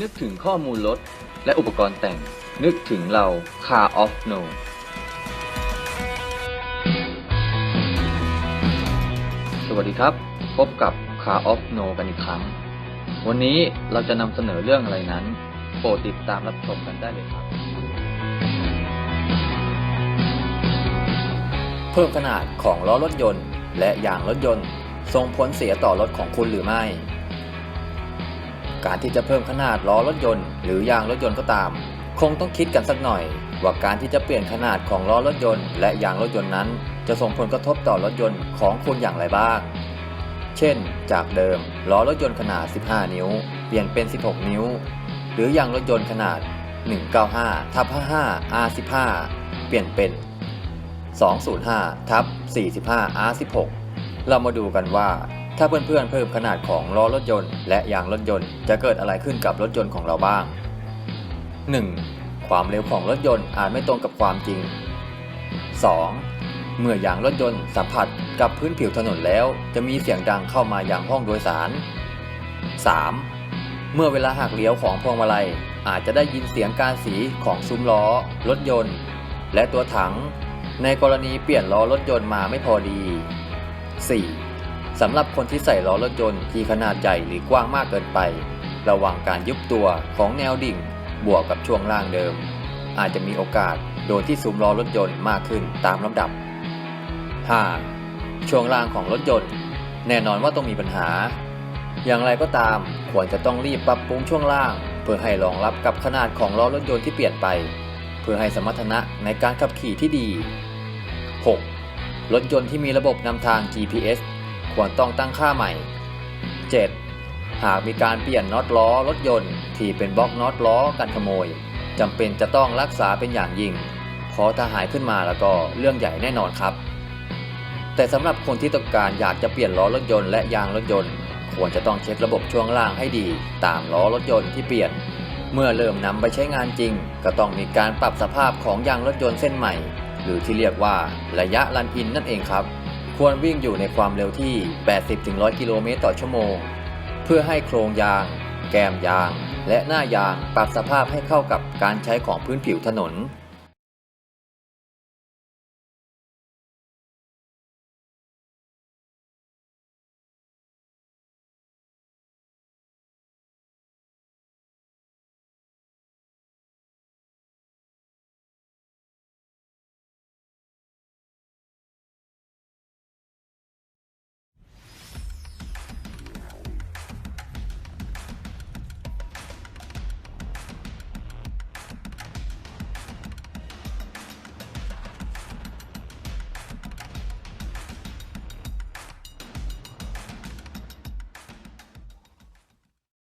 นึกถึงข้อมูลรถและอุปกรณ์แต่ง นึกถึงเรา Car of No สวัสดีครับ พบกับ Car of No กันอีกครั้ง วันนี้เราจะนำเสนอเรื่องอะไรนั้น โปรดติดตามรับชมกันได้เลยครับ เพิ่มขนาดของล้อรถยนต์ และยางรถยนต์ส่งผลเสียต่อรถของคุณหรือไม่ การที่จะเพิ่มขนาดล้อรถยนต์ หรือยางรถยนต์ก็ตาม คงต้องคิดกันสักหน่อย ว่าการที่จะเปลี่ยนขนาดของล้อรถยนต์ และยางรถยนต์นั้น จะส่งผลกระทบต่อรถยนต์ของคุณอย่างไรบ้าง เช่น จากเดิมล้อรถยนต์ขนาด 15 นิ้ว เปลี่ยนเป็น 16 นิ้ว หรือยางรถยนต์ขนาด 195ทับ55 R15 เปลี่ยนเป็น 205ทับ45 R16 เรามาดูกันว่า ถ้าเพื่อนๆเพิ่มขนาดของล้อรถยนต์ และยางรถยนต์ จะเกิดอะไรขึ้นกับรถยนต์ของเราบ้าง 1. ความเร็วของรถยนต์อาจไม่ตรงกับความจริง 2. เมื่อยางรถยนต์สัมผัสกับพื้นผิวถนนแล้ว จะมีเสียงดังเข้ามาอยังห้องโดยสาร 3. เมื่อเวลาหักเลี้ยวของพวงมาลัย อาจจะได้ยินเสียงการสีของซุ้มล้อ รถยนต์ และตัวถัง ในกรณีเปลี่ยนล้อรถยนต์มาไม่พอดี 4. สำหรับคนที่ใส่ล้อรถยนต์ที่ขนาดใหญ่หรือกว้างมากเกินไป ระวังการยุบตัวของแนวดิ่ง บวกกับช่วงล่างเดิม อาจจะมีโอกาสโดนที่ซุ้มล้อรถยนต์มากขึ้นตามลำดับ 5. ช่วงล่างของรถยนต์ แน่นอนว่าต้องมีปัญหา อย่างไรก็ตามควรจะต้องรีบปรับปรุงช่วงล่าง เพื่อให้รองรับกับขนาดของล้อรถยนต์ที่เปลี่ยนไป เพื่อให้สมรรถนะในการขับขี่ที่ดี 6. รถยนต์ที่มีระบบนำทาง GPS ควรต้องตั้งค่าใหม่ 7. หากมีการเปลี่ยนน็อตล้อรถยนต์ที่เป็นบล็อกน็อตล้อกันขโมยจำเป็นจะต้องรักษาเป็นอย่างยิ่ง เพราะถ้าหายขึ้นมาแล้วก็เรื่องใหญ่แน่นอนครับ แต่สำหรับคนที่ต้องการอยากจะเปลี่ยนล้อรถยนต์และยางรถยนต์ ควรจะต้องเช็คระบบช่วงล่างให้ดี ตามล้อรถยนต์ที่เปลี่ยน เมื่อเริ่มนำไปใช้งานจริง ก็ต้องมีการปรับสภาพของยางรถยนต์เส้นใหม่ หรือที่เรียกว่าระยะรันอินนั่นเองครับ ควรวิ่งอยู่ในความเร็วที่ 80-100 กิโลเมตรต่อชั่วโมง เพื่อให้โครงยาง แกมยาง และหน้ายางปรับสภาพให้เข้ากับการใช้ของพื้นผิวถนน